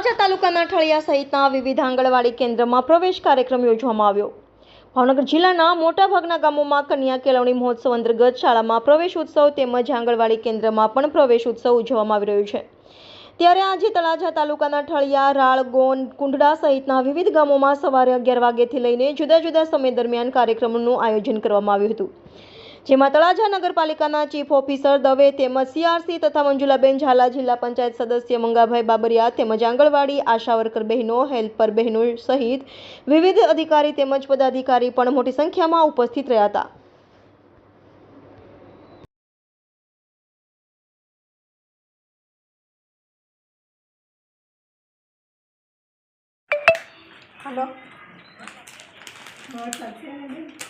તળાજા તાલુકાના ઠળિયા સહિતના વિવિધ આંગણવાડી કેન્દ્રમાં પ્રવેશ કાર્યક્રમ યોજવામાં આવ્યો. ભાવનગર જિલ્લાના મોટાભાગના ગામોમાં કન્યા કેળવણી મહોત્સવ અંતર્ગત શાળામાં પ્રવેશ ઉત્સવ તેમજ આંગણવાડી કેન્દ્રમાં પણ પ્રવેશ ઉત્સવ ઉજવવામાં આવી રહ્યો છે. ત્યારે આજે તળાજા તાલુકાના ઠળિયા, રાળ ગોન કુંડડા સહિતના વિવિધ ગામોમાં સવારે અગિયાર વાગ્યાથી લઈને જુદા જુદા સમય દરમિયાન કાર્યક્રમોનું આયોજન કરવામાં આવ્યું હતું. જેમાં તળાજા નગરપાલિકાના ચીફ ઓફિસર દવે તેમજ સીઆરસી તથા મંજુલાબેન ઝાલા જિલ્લા પંચાયત સદસ્ય મંગાભાઈ બાબરિયા તેમજ આંગણવાડી આશા વર્કર બહેનો, હેલ્પર બહેનો સહિત વિવિધ અધિકારી તેમજ પદાધિકારી પણ મોટી સંખ્યામાં ઉપસ્થિત રહ્યા હતા. હલો. વરસાદ